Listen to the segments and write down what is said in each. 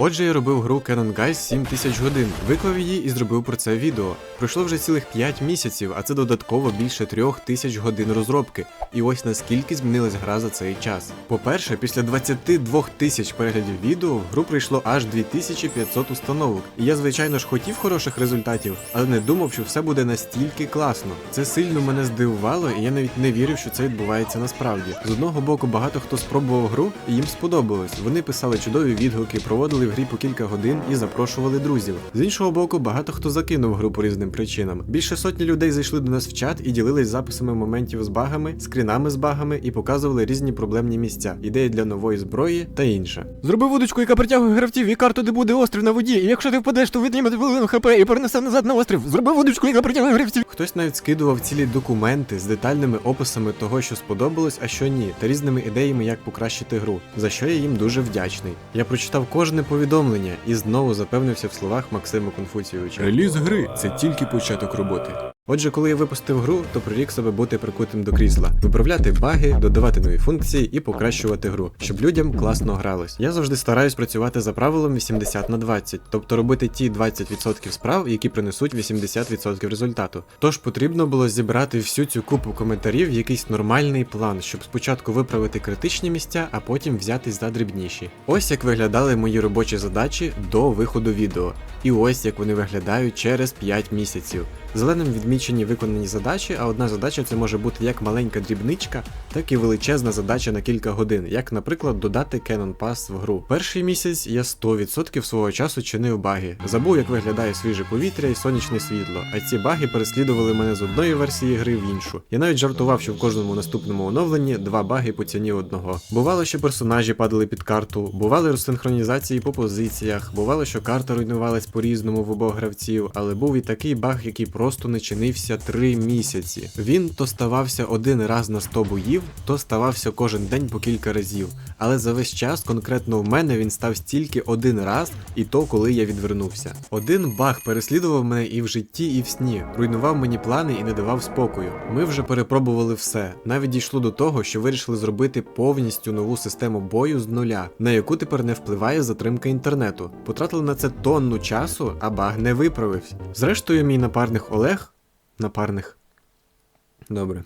Отже, я робив гру Canon Guys 7000 годин, виклав її і зробив про це відео. Пройшло вже цілих 5 місяців, а це додатково більше 3000 годин розробки. І ось наскільки змінилась гра за цей час. По-перше, після 22 тисяч переглядів відео в гру прийшло аж 2500 установок. І я, звичайно ж, хотів хороших результатів, але не думав, що все буде настільки класно. Це сильно мене здивувало, і я навіть не вірив, що це відбувається насправді. З одного боку, багато хто спробував гру, і їм сподобалось. Вони писали чудові відгуки, проводили в грі по кілька годин і запрошували друзів. З іншого боку, багато хто закинув гру по різним причинам. Більше сотні людей зайшли до нас в чат і ділились записами моментів з багами, скрінами з багами і показували різні проблемні місця, ідеї для нової зброї та інше. Зроби вудочку, яка притягує гравців, і карту, де буде острів на воді. І якщо ти впадеш, то відніме половину хп і перенесе назад на острів. Зроби вудочку, яка притягує гравців. Хтось навіть скидував цілі документи з детальними описами того, що сподобалось, а що ні, та різними ідеями, як покращити гру, за що я їм дуже вдячний. Я прочитав кожне повідомлення і знову запевнився в словах Максима Конфуційовича. Реліз гри це тільки початок роботи. Отже, коли я випустив гру, то прирік себе бути прикутим до крісла, виправляти баги, додавати нові функції і покращувати гру, щоб людям класно гралось. Я завжди стараюсь працювати за правилом 80 на 20, тобто робити ті 20% справ, які принесуть 80% результату. Тож потрібно було зібрати всю цю купу коментарів в якийсь нормальний план, щоб спочатку виправити критичні місця, а потім взятись за дрібніші. Ось як виглядали мої робочі задачі до виходу відео. І ось як вони виглядають через 5 місяців. Зеленим відмічені виконані задачі, а одна задача це може бути як маленька дрібничка, так і величезна задача на кілька годин, як, наприклад, додати Canon Pass в гру. Перший місяць я 100% свого часу чинив баги. Забув, як виглядає свіже повітря і сонячне світло, а ці баги переслідували мене з одної версії гри в іншу. Я навіть жартував, що в кожному наступному оновленні два баги по ціні одного. Бувало, що персонажі падали під карту, бували розсинхронізації по позиціях, бувало, що карта руйнувалась по-різному в обох гравців, але був і такий баг, який просто не чинився 3 місяці. Він то ставався один раз на 100 боїв, то ставався кожен день по кілька разів. Але за весь час, конкретно в мене, він став стільки один раз, і то коли я відвернувся. Один баг переслідував мене і в житті, і в сні, руйнував мені плани і не давав спокою. Ми вже перепробували все. Навіть дійшло до того, що вирішили зробити повністю нову систему бою з нуля, на яку тепер не впливає затримка інтернету. Потратили на це тонну часу, а баг не виправився. Зрештою, мій напарник Олег. Напарник. Добре.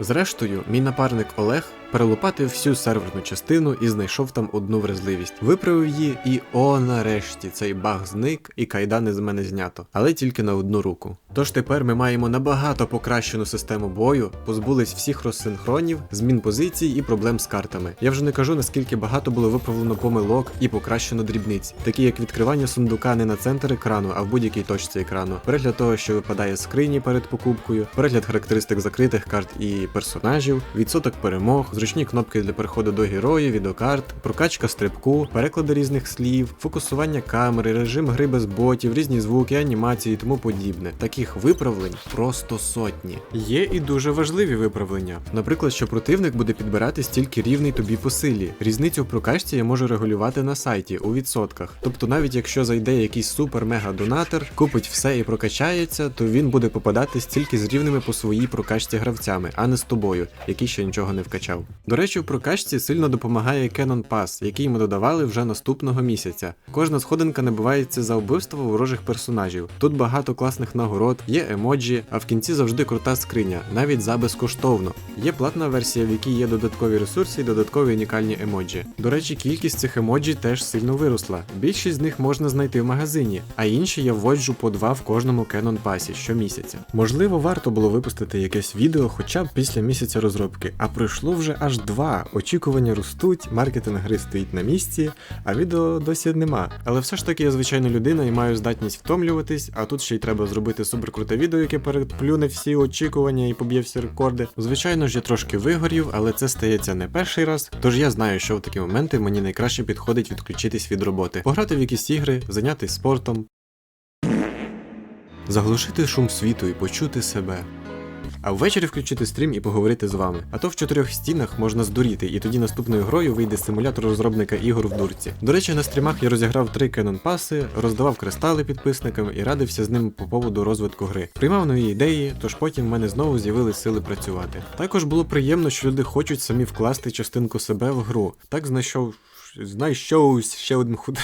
Зрештою, мій напарник Олег перелопатив всю серверну частину і знайшов там одну вразливість. Виправив її, і о, нарешті цей баг зник, і кайдани з мене знято, але тільки на одну руку. Тож тепер ми маємо набагато покращену систему бою, позбулись всіх розсинхронів, змін позицій і проблем з картами. Я вже не кажу наскільки багато було виправлено помилок і покращено дрібниць, такі як відкривання сундука не на центр екрану, а в будь-якій точці екрану, перегляд того, що випадає скрині перед покупкою, перегляд характеристик закритих карт і персонажів, відсоток перемог, зручні кнопки для переходу до героїв, і до карт, прокачка стрибку, переклади різних слів, фокусування камери, режим гри без ботів, різні звуки, анімації і тому подібне. Таких виправлень просто сотні. Є і дуже важливі виправлення. Наприклад, що противник буде підбирати стільки рівний тобі по силі. Різницю в прокачці я можу регулювати на сайті у відсотках. Тобто, навіть якщо зайде якийсь супер-мега-донатор, купить все і прокачається, то він буде попадати стільки з рівними по своїй прокачці гравцями, а не з тобою, який ще нічого не вкачав. До речі, в прокачці сильно допомагає Canon Pass, який ми додавали вже наступного місяця. Кожна сходинка набувається за вбивство ворожих персонажів. Тут багато класних нагород, є емоджі, а в кінці завжди крута скриня, навіть за безкоштовно. Є платна версія, в якій є додаткові ресурси і додаткові унікальні емоджі. До речі, кількість цих емоджі теж сильно виросла. Більшість з них можна знайти в магазині, а інші я вводжу по два в кожному Canon Pass щомісяця. Можливо, варто було випустити якесь відео хоча б після місяця розробки, а пройшло вже аж два. Очікування ростуть, маркетинг гри стоїть на місці, а відео досі нема. Але все ж таки я звичайна людина і маю здатність втомлюватись, а тут ще й треба зробити суперкруте відео, яке переплюне всі очікування і поб'є всі рекорди. Звичайно ж, я трошки вигорів, але це стається не перший раз. Тож я знаю, що в такі моменти мені найкраще підходить відключитись від роботи, пограти в якісь ігри, зайнятися спортом, заглушити шум світу і почути себе. А ввечері включити стрім і поговорити з вами. А то в чотирьох стінах можна здуріти, і тоді наступною грою вийде симулятор розробника ігор в дурці. До речі, на стрімах я розіграв три Canon паси, роздавав кристали підписникам і радився з ними по поводу розвитку гри. Приймав нові ідеї, тож потім в мене знову з'явились сили працювати. Також було приємно, що люди хочуть самі вкласти частинку себе в гру. Так знайшов знайшов ще один худ.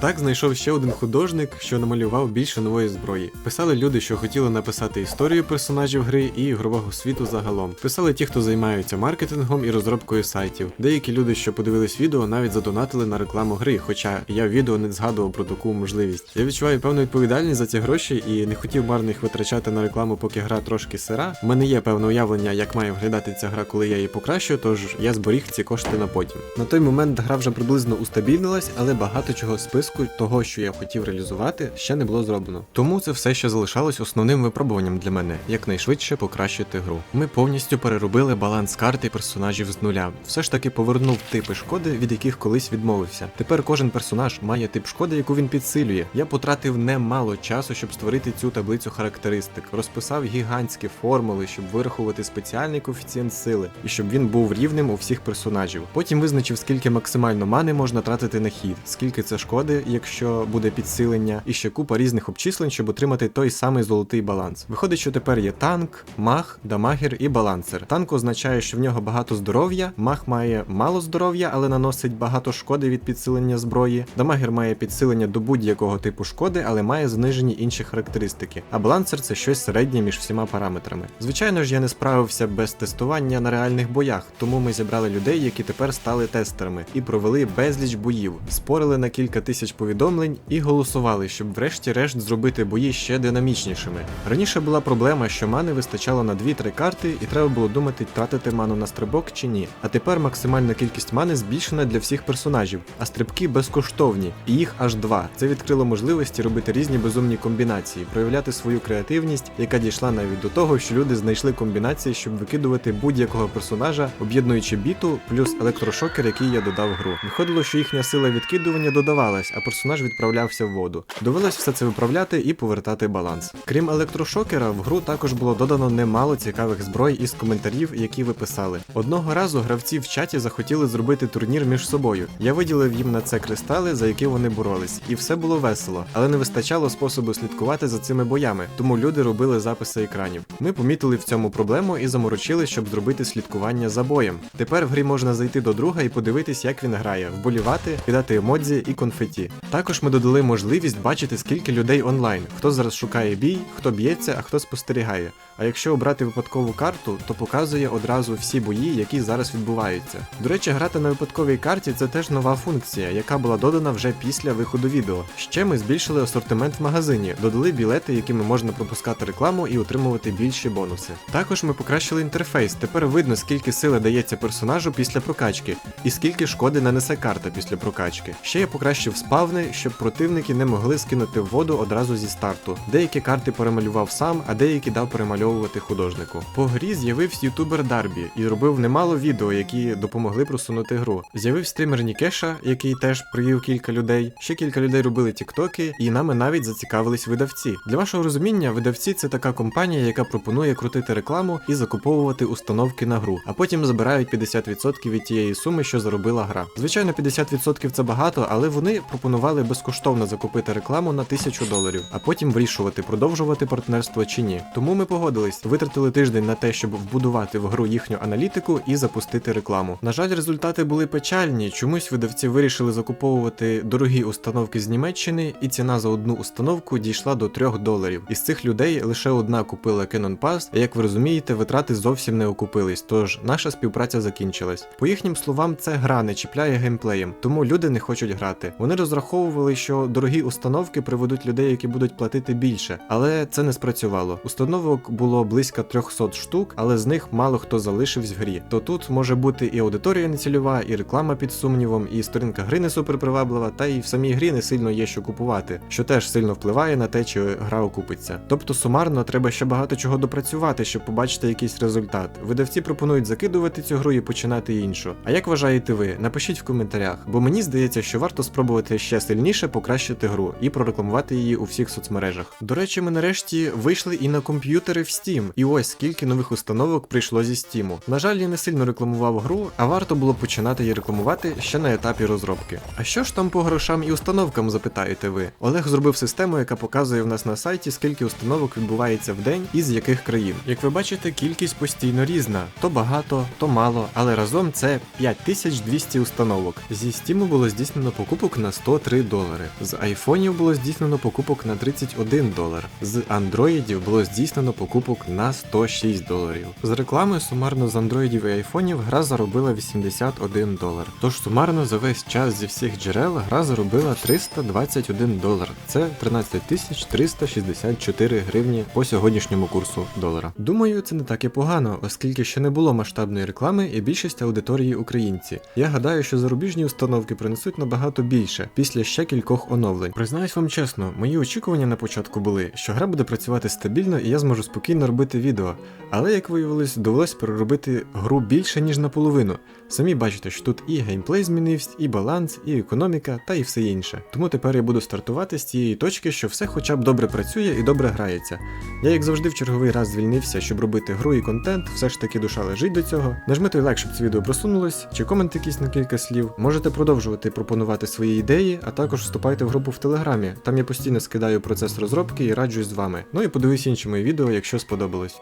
Так знайшов ще один художник, що намалював більше нової зброї. Писали люди, що хотіли написати історію персонажів гри і ігрового світу загалом. Писали ті, хто займаються маркетингом і розробкою сайтів. Деякі люди, що подивились відео, навіть задонатили на рекламу гри, хоча я відео не згадував про таку можливість. Я відчуваю певну відповідальність за ці гроші і не хотів марно їх витрачати на рекламу, поки гра трошки сира. У мене є певне уявлення, як має виглядати ця гра, коли я її покращу, тож я зберіг ці кошти на потім. На той момент гра вже приблизно устабільнилась, але багато чого з списку того, що я хотів реалізувати, ще не було зроблено. Тому це все ще залишалось основним випробуванням для мене, якнайшвидше покращити гру. Ми повністю переробили баланс карти персонажів з нуля. Все ж таки повернув типи шкоди, від яких колись відмовився. Тепер кожен персонаж має тип шкоди, яку він підсилює. Я потратив немало часу, щоб створити цю таблицю характеристик, розписав гігантські формули, щоб вирахувати спеціальний коефіцієнт сили, і щоб він був рівним у всіх персонажів. Потім визначив, скільки максимально мани можна тратити на хід, скільки це шкоди, якщо буде підсилення, і ще купа різних обчислень, щоб отримати той самий золотий баланс. Виходить, що тепер є танк, маг, дамагер і балансер. Танк означає, що в нього багато здоров'я, маг має мало здоров'я, але наносить багато шкоди від підсилення зброї. Дамагер має підсилення до будь-якого типу шкоди, але має знижені інші характеристики. А балансер це щось середнє між всіма параметрами. Звичайно ж, я не справився без тестування на реальних боях, тому ми зібрали людей, які тепер стали тестерами, і провели безліч боїв, спорили на кілька тисяч повідомлень і голосували, щоб врешті-решт зробити бої ще динамічнішими. Раніше була проблема, що мани вистачало на 2-3 карти, і треба було думати, тратити ману на стрибок чи ні. А тепер максимальна кількість мани збільшена для всіх персонажів, а стрибки безкоштовні, і їх аж два. Це відкрило можливості робити різні безумні комбінації, проявляти свою креативність, яка дійшла навіть до того, що люди знайшли комбінації, щоб викидувати будь-якого персонажа, об'єднуючи біту плюс електрошокер, який я додав в гру. Виходило, що їхня сила відкидування додавалась, а персонаж відправлявся в воду. Довелось все це виправляти і повертати баланс. Крім електрошокера, в гру також було додано немало цікавих зброй із коментарів, які ви писали. Одного разу гравці в чаті захотіли зробити турнір між собою. Я виділив їм на це кристали, за які вони боролись, і все було весело, але не вистачало способу слідкувати за цими боями, тому люди робили записи екранів. Ми помітили в цьому проблему і заморочили, щоб зробити слідкування за боєм. Тепер в грі можна зайти до друга і подивитись, як він грає, вболівати, кидати емодзі і конфеті. Також ми додали можливість бачити, скільки людей онлайн, хто зараз шукає бій, хто б'ється, а хто спостерігає. А якщо обрати випадкову карту, то показує одразу всі бої, які зараз відбуваються. До речі, грати на випадковій карті це теж нова функція, яка була додана вже після виходу відео. Ще ми збільшили асортимент в магазині, додали білети, якими можна пропускати рекламу і отримувати більші бонуси. Також ми покращили інтерфейс. Тепер видно, скільки сили дається персонажу після прокачки, і скільки шкоди нанесе карта після прокачки. Ще я покращив спавни, щоб противники не могли скинути в воду одразу зі старту. Деякі карти перемалював сам, а деякі дав перемальовувати художнику. По грі з'явився ютубер Дарбі і робив немало відео, які допомогли просунути гру. З'явився стрімер Нікеша, який теж привів кілька людей. Ще кілька людей робили тіктоки, і нами навіть зацікавились видавці. Для вашого розуміння, видавці це така компанія, яка пропонує крутити рекламу і закуповувати установки на гру, а потім забирають 50% від тієї суми, що заробила гра. Звичайно, 50% це багато, але вони пропонували безкоштовно закупити рекламу на 1000 доларів, а потім вирішувати, продовжувати партнерство чи ні. Тому ми погодились, витратили тиждень на те, щоб вбудувати в гру їхню аналітику і запустити рекламу. На жаль, результати були печальні. Чомусь видавці вирішили закуповувати дорогі установки з Німеччини, і ціна за одну установку дійшла до 3 доларів. Із цих людей лише одна купила Canon Pass, а як ви розумієте, витрати зовсім не окупились, тож наша співпраця закінчилась. По їхнім словам, це гра не чіпляє геймплеєм, тому люди не хочуть грати. Вони розраховували, що дорогі установки приведуть людей, які будуть платити більше, але це не спрацювало. Установок було близько 300 штук, але з них мало хто залишився в грі. То тут може бути і аудиторія нецільова, і реклама під сумнівом, і сторінка гри не суперприваблива, та і в самій грі не сильно є що купувати, що теж сильно впливає на те, чи гра окупиться. Тобто сумарно треба ще багато чого допрацювати, щоб побачити якийсь результат. Видавці пропонують закидувати цю гру і починати іншу. А як вважаєте ви? Напишіть в коментарях, бо мені здається, що варто спробувати зможете ще сильніше покращити гру і прорекламувати її у всіх соцмережах. До речі, ми нарешті вийшли і на комп'ютери в Steam. І ось скільки нових установок прийшло зі Steam. На жаль, я не сильно рекламував гру, а варто було починати її рекламувати ще на етапі розробки. А що ж там по грошам і установкам, запитаєте ви? Олег зробив систему, яка показує в нас на сайті, скільки установок відбувається в день і з яких країн. Як ви бачите, кількість постійно різна: то багато, то мало, але разом це 5200 установок. Зі Steam було здійснено покупок на 103 долари. З айфонів було здійснено покупок на 31 долар. З андроїдів було здійснено покупок на 106 доларів. З реклами сумарно з андроїдів і айфонів гра заробила 81 долар. Тож сумарно за весь час зі всіх джерел гра заробила 321 долар. Це 13 364 гривні по сьогоднішньому курсу долара. Думаю, це не так і погано, оскільки ще не було масштабної реклами і більшість аудиторії українці. Я гадаю, що зарубіжні установки принесуть набагато більше після ще кількох оновлень. Признаюсь вам чесно, мої очікування на початку були, що гра буде працювати стабільно і я зможу спокійно робити відео. Але як виявилось, довелось переробити гру більше ніж наполовину. Самі бачите, що тут і геймплей змінився, і баланс, і економіка, та і все інше. Тому тепер я буду стартувати з тієї точки, що все хоча б добре працює і добре грається. Я, як завжди, в черговий раз звільнився, щоб робити гру і контент, все ж таки душа лежить до цього. Нажми той лайк, щоб це відео просунулось, чи комент якийсь на кілька слів. Можете продовжувати пропонувати свої ідеї, а також вступайте в групу в телеграмі. Там я постійно скидаю процес розробки і раджусь з вами. Ну і подивись інші мої відео, якщо сподобалось.